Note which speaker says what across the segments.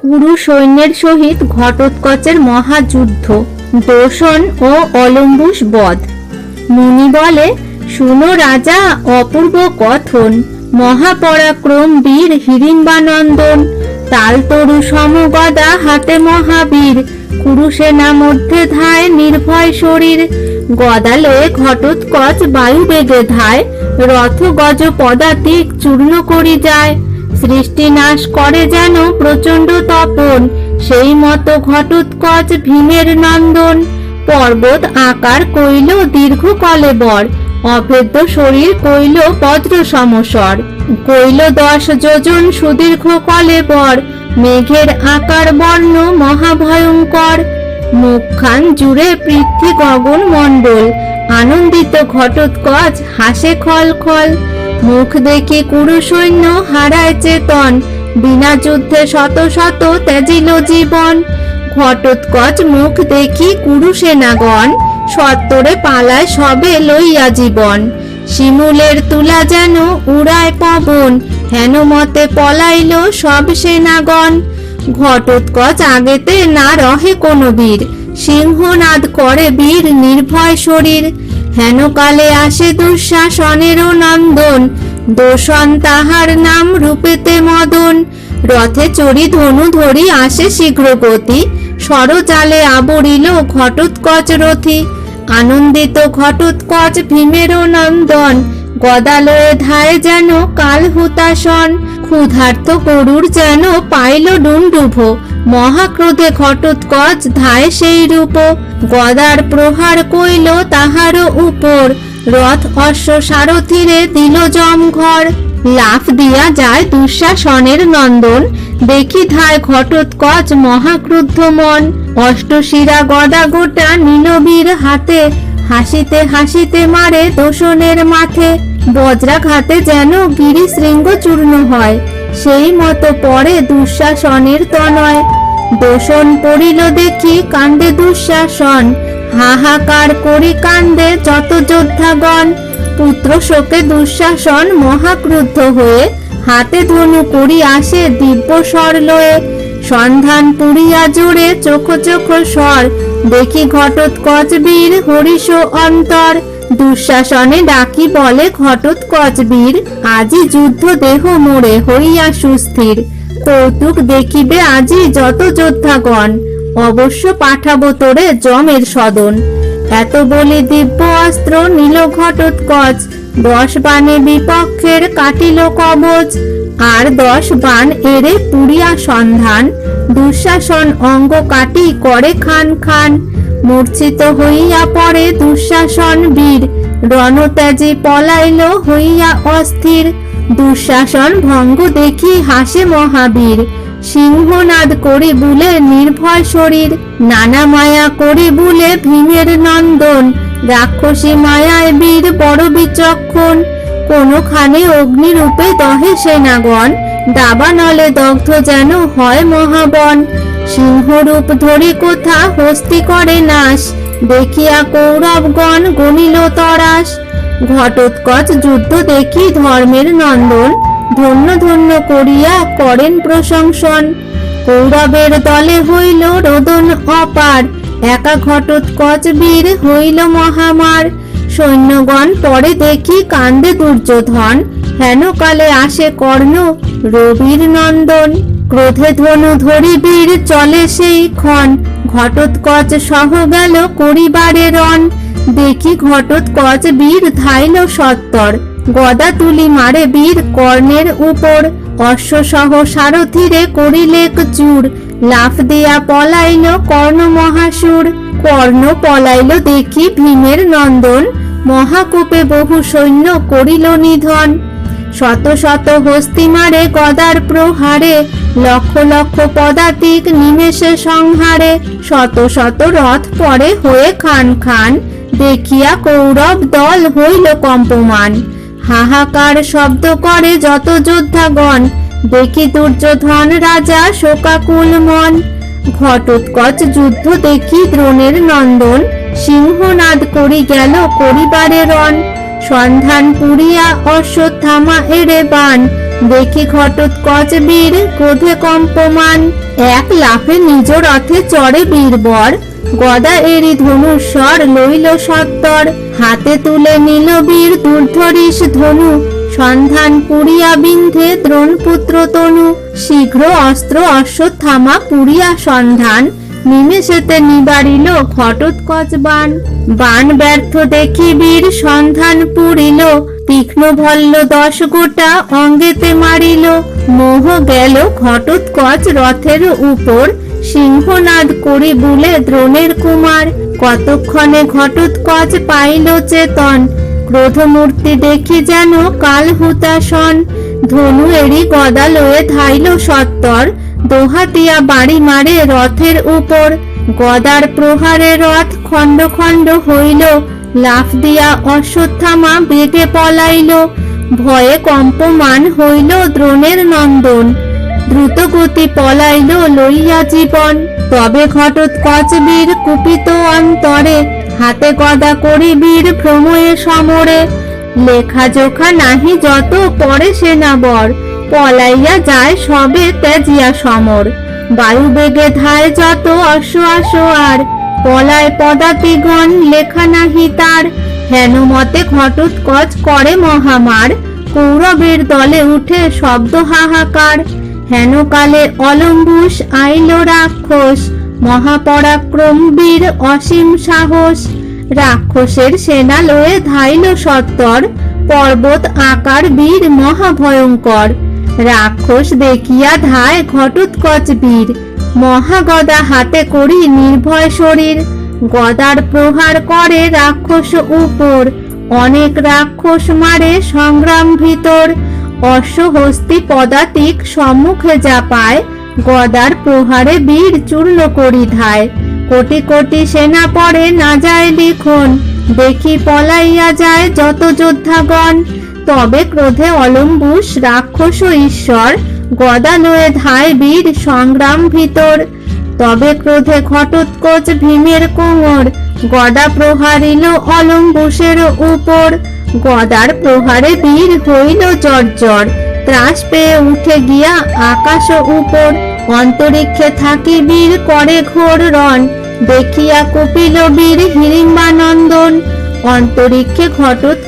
Speaker 1: কুরু সৈন্যের সহিত ঘটোৎকচের মহাযুদ্ধ দোষণ ও অলম্বুস বধ। মুনি বলে শুনো রাজা, অপূর্ব কথন, মহাপরাক্রম বীর হিড়িম্বানন্দন তালতরু সমগদা হাতে মহাবীর কুরুসেনা মধ্যে ধায় নির্ভয় শরীর গদা লয়ে ঘটোৎকচ বায়ু বেগে ধায় রথ গজ পদাতিক চূর্ণ করি যায়। সৃষ্টি নাশ করে যেন প্রচণ্ড তপন। সেই মতো ঘটোৎকচ ভীমের নন্দন। পর্বত আকার কইল দীর্ঘ কলেবর অভেদ্য শরীর কইল বজ্র সমস্বর কইল দশ যোজন সুদীর্ঘ কলেবর মেঘের আকার বর্ণ মহাভয়ঙ্কর। মুখখান জুড়ে পৃথ্বী গগন মণ্ডল। আনন্দিত ঘটোৎকচ হাসে খল খল মুখ দেখে কুরু সৈন্য হারায় চেতন। বিনা যুদ্ধে শত শত ত্যাজিল জীবন। ঘটোৎকচ মুখ দেখি কুরু সেনাগণ সত্তরে পালায় সবে লইয়া জীবন। শিমুলের তুলা যেন উড়ায় পবন, হেন মতে পলাইল সব সেনাগণ। ঘটোৎকচ আগেতে না রহে কোনো বীর, সিংহনাদ করে বীর নির্ভয় শরীর। হেন কালে আসে দুঃশাসনেরও নন্দন, দোষণ তাহার নাম রূপেতে মদন। রথে চড়ি ধনু ধরি আসে শীঘ্র গতি সরজালে আবরিল ঘটোৎকচ রথি। আনন্দিত ঘটোৎকচ ভীমেরও নন্দন, গদালয়ে ধায় যেন কাল হুতাসন ক্ষুধার্ত গরুর যেন পাইল ডুন্ডুভ মহাক্রোধে ঘটোৎকচ ধায় সেই রূপ। গদার প্রহার কইল তাহারও উপর। রথ অশ্ব সারথিরে দিল জম ঘর লাফ দিয়া যায় দুঃশাসনের নন্দন। দেখি ধায় ঘটোৎকচ মহাক্রুদ্ধ মন। অষ্টশিরা গদা গোটা নীলবীর হাতে। হাসিতে হাসিতে মারে দোষণের মাথে বজ্রাঘাতে যেন গিরি শৃঙ্গ চূর্ণ হয়। সেই মতো পরে দুঃশাসনের তনয়। দোষণ পড়িল দেখি কান্দে দুঃশাসন। হাহাকার করি কান্দে যত যোদ্ধাগণ। পুত্র শোকে দুঃশাসন মহাক্রুদ্ধ হয়ে হাতে ধনু করি আসে দিব্য স্বর লয়ে। সন্ধান পুরিয়া জুড়ে চোখ চোখ স্বর, দেখি ঘটোৎকচ বীর হরিষ অন্তর। দুঃশাসনে ডাকি বলে ঘটোৎকচ বীর আজি যুদ্ধ দেহ মোড়ে হইয়া সুস্থির। কৌতুক দেখিবে আজি যত যোদ্ধাগণ, অবশ্য পাঠাবো তোরে জমের সদন। এত বলি দিব্য অস্ত্র নীল ঘটোৎকচ দশ বানে বিপক্ষের কাটিল কবচ আর দশ বান এরে পুরিয়া সন্ধান, দুঃশাসন অঙ্গ কাটি করে খান খান। মূর্ছিত হইয়া পড়ে দুঃশাসন বীর। রণত্যাজি পলাইল হইয়া অস্থির। দুঃশাসন ভঙ্গ দেখি হাসে মহাবীর। সিংহনাদ করি বুলে নির্ভয় শরীর। নানা মায়া করি বুলে ভীমের নন্দন। রাক্ষসী মায়ায় বীর বড় বিচক্ষণ। কোনখানে অগ্নিরূপে দহে সেনাগণ। দাবানলে দগ্ধ যেন হয় মহাবন। সিংহরূপ ধরি কোথা হস্তি করে নাশ? দেখিয়া কৌরবগণ গণিল তরাস ঘটোৎকচ যুদ্ধ দেখি ধর্মের নন্দন। ধন্য ধন্য করিয়া করেন প্রশংসন। কৌরবের দলে হইল রোদন অপার। একা ঘটোৎকচ বীর হইল মহামার। সৈন্যগণ পরে দেখি কান্দে দুর্যোধন। হেন কালে আসে কর্ণ রবির নন্দন ক্রোধে ধনু ধরি বীর চলে সেই ক্ষণ। ঘটোৎকচ সহ গেল করিবারে রণ। দেখি ঘটোৎকচ বীর ধাইল সত্তর। গদা তুলি মারে বীর কর্ণের উপর। অশ্ব সহ সারথিরে করিলেক চূর লাফ দিয়া পলাইল কর্ণ মহাসুর। কর্ণ পলাইল দেখি ভীমের নন্দন। মহাকূপে বহু সৈন্য করিল নিধন। শত শত হস্তি মারে গদার প্রহারে, লক্ষ লক্ষ পদাতিক নিমেষে সংহারে, শত শত রথ পরে হয়ে খান খান, দেখিয়া কৌরব দল হইল কম্পমান। হাহাকার শব্দ করে যত যোদ্ধাগণ, দেখি দুর্যোধন রাজা শোকাকুল মন। ঘটোৎকচ যুদ্ধ দেখি দ্রোণের নন্দন, সিংহনাদ করি গেল করিবারে রণ। সন্ধান পুরিয়া অশ্বত্থামা এড়ে বান। দেখি ঘটোৎকচ বীর ক্রোধে কম্পমান। এক লাফে নিজ রথে চড়ে বীরবর। গদা এরি ধনুস্বর লইল সত্তর। হাতে তুলে নিল বীর দুর্ধরিস ধনু। সন্ধান পুরিয়া বিন্ধে দ্রোণপুত্র তনু। শীঘ্র অস্ত্র অশ্বত্থামা পুরিয়া সন্ধান। নিমেষেতে নিবারিল ঘটোৎকচ বান বান ব্যর্থ দেখি বীর সন্ধান পুরিল। তীক্ষ্ণ ভল্ল দশ গোটা অঙ্গেতে মারিল। মোহ গেল ঘটোৎকচ রথের উপর। সিংহনাদ করি বুলে দ্রোণের কুমার। কতক্ষণে ঘটোৎকচ পাইল চেতন। ক্রোধমূর্তি দেখি যেন কাল হুতাসন ধনু এরি গদা লয়ে ধাইল সত্তর। দোহাতিয়া বাড়ি মারে রথের উপর। গদার প্রহারে রথ খণ্ড খণ্ড হইল। লাফ দিয়া অশ্বত্থামা বেগে পলাইল। ভয়ে কম্পমান হইল দ্রোণের নন্দন। দ্রুত গতি পলাইল লইয়া জীবন। তবে ঘটোৎকচ বীর কুপিত অন্তরে। হাতে গদা করি বীর ভ্রময়ে সমরে। লেখা জোখা নাহি যত পরে সেনাবর পলাইয়া যায় সবে তেজিয়া সমর। বায়ু বেগে ধায় যত অশ্ব আশো আর, পলায় পদাতিগণ লেখা নাহি তার। হেন মতে ঘটোৎকচ করে মহামার, কৌরবের দলে উঠে শব্দ হাহাকার। হেন কালে অলম্বুস আইল রাক্ষস, মহাপরাক্রম বীর অসীম সাহস। রাক্ষসের সেনা লয়ে ধাইল সত্তর, পর্বত আকার বীর মহাভয়ঙ্কর। রাক্ষস দেখিয়া ধায় ঘটোৎকচ বীর মহাগদা হাতে করি নির্ভয় শরীর। গদার প্রহার করে রাক্ষস উপর। অনেক রাক্ষস মারে সংগ্রাম ভিতর। অশ্বহস্তি পদাতিক সম্মুখে যা পায় গদার প্রহারে বীর চূর্ণ করি ধায়। কোটি কোটি সেনা পড়ে না যায় লিখন। দেখি পলাইয়া যায় যত যোদ্ধাগণ। তবে ক্রোধে অলম্বুস রাক্ষস ঈশ্বর গদা লয়ে ধায় বীর সংগ্রাম ভিতর। তবে ক্রোধে ঘটোৎকচ ভীমের কোমর, গদা প্রহারিল অলম্বুসের উপর। গদার প্রহারে বীর হইল জর্জর, ত্রাস পেয়ে উঠে গিয়া আকাশ উপর। অন্তরিক্ষে থাকি বীর করে ঘোর রণ, দেখিয়া কপিল বীর হিড়িম্বানন্দন অন্তরিক্ষে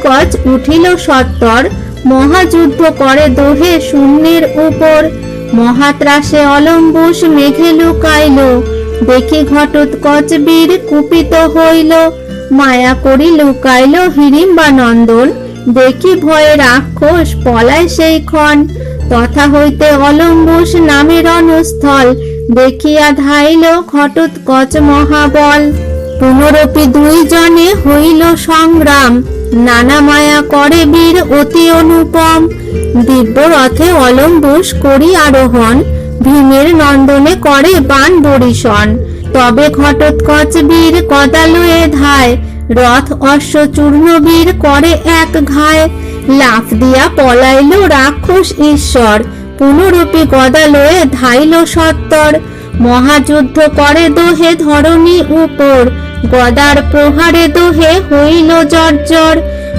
Speaker 1: ঘটোৎকচ উঠিল সত্তর, মহাযুদ্ধ করে দোহে শূন্যের উপর। মহাত্রাসে অলম্বুস মেঘে লুকাইল, দেখি ঘটোৎকচ বীর কুপিত হইল। মায়া করি লুকাইল হিড়িম্বানন্দন দেখি ভয়ে রাক্ষস পলায় সেই ক্ষণ তথা হইতে অলম্বুস নামে রণস্থল দেখিয়া ধাইল ঘটোৎকচ মহাবল। পুনরপি দুই জনে হইল সংগ্রাম। নানা মায়া করে বীর অতি অনুপম। দিব্য রথে অলম্বুস করি আরোহণ, ভীমের নন্দনে করে বান বরিশন। তবে ঘটোৎকচ বীর কদালয়ে ধায়, রথ অশ্ব চূর্ণ বীর করে এক ঘায়। লাফ দিয়া পলাইল রাক্ষস ঈশ্বর, পুনরূপী গদা লয়ে ধাইল সত্তর। মহাযুদ্ধ করে দোহে ধরণী উপর গদার প্রহারে দোহে হইল জর্জর।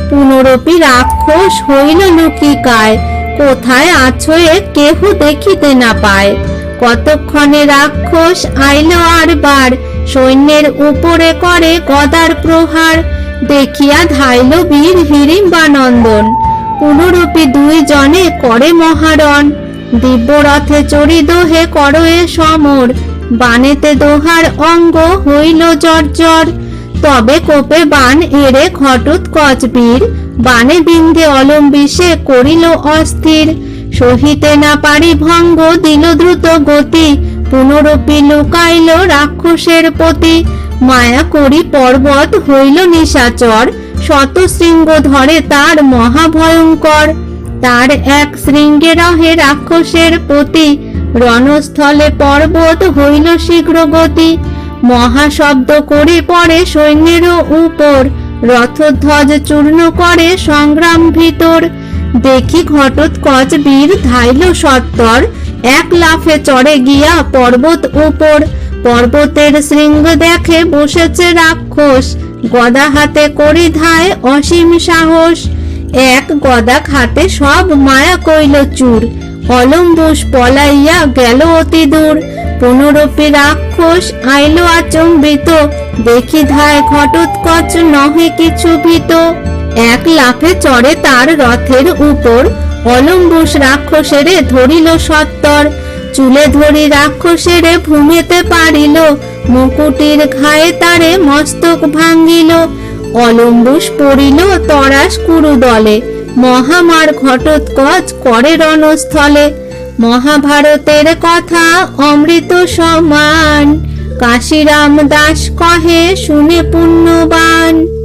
Speaker 1: পুনরপি রাক্ষস হইল লুকিকায়। কোথায় আছয়ে কেহ দেখিতে না পায়। কতক্ষণে রাক্ষস আইল আর বার। সৈন্যের উপরে করে গদার প্রহার। দেখিয়া ধাইল বীর হিড়িম্বানন্দন পুনরূপী দুই জনে করে মহারণ। দিব্য রথে চড়ি দোহে করয়ে সমর। বানেতে দোহার অঙ্গ হইল জর্জর। তবে কোপে বান এড়ে ঘটুত কচবীর। বানে বিন্ধে অলম্বিষে করিল অস্থির। সহিতে না পারি ভঙ্গ দিল দ্রুত গতি। পুনরূপী লুকাইল রাক্ষসের প্রতি মায়া করি পর্বত হইল নিশাচর। শত শৃঙ্গ ধরে তার মহাভয়ঙ্কর। তার এক শৃঙ্গে রহে রাক্ষসের প্রতি রণস্থলে পর্বত হইল শীঘ্র গতি মহাশব্দ করে পড়ে সৈন্যেরও উপর। রথধ্বজ চূর্ণ করে সংগ্রাম ভিতর। দেখি ঘটোৎকচ বীর ধাইল সত্তর। এক লাফে চড়ে গিয়া পর্বত উপর। পর্বতের শৃঙ্গ দেখে বসেছে রাক্ষস। গদা হাতে করি ধায় অসীম সাহস। এক গদা খাতে সব মায়া কইল চুর। অলম্বুস পলাইয়া গেল অতি দূর। পুনরূপী রাক্ষস আইলো আচম্বিত। দেখি ধায় ঘটোৎকচ নহে কিছু ভীত। এক লাফে চড়ে তার রথের উপর। অলম্বুস রাক্ষসেরে ধরিল সত্তর। চুলে ধরি রাক্ষসেরে ভূমিতে পারিল মুকুটির ঘায়ে তারে মস্তক ভাঙ্গিল। অলম্বুস পড়িল তরাস কুরু দলে মহামার ঘটোৎকচ করে রণস্থলে। মহাভারতের কথা অমৃত সমান। কাশীরাম দাস কহে শুনে পুণ্যবান।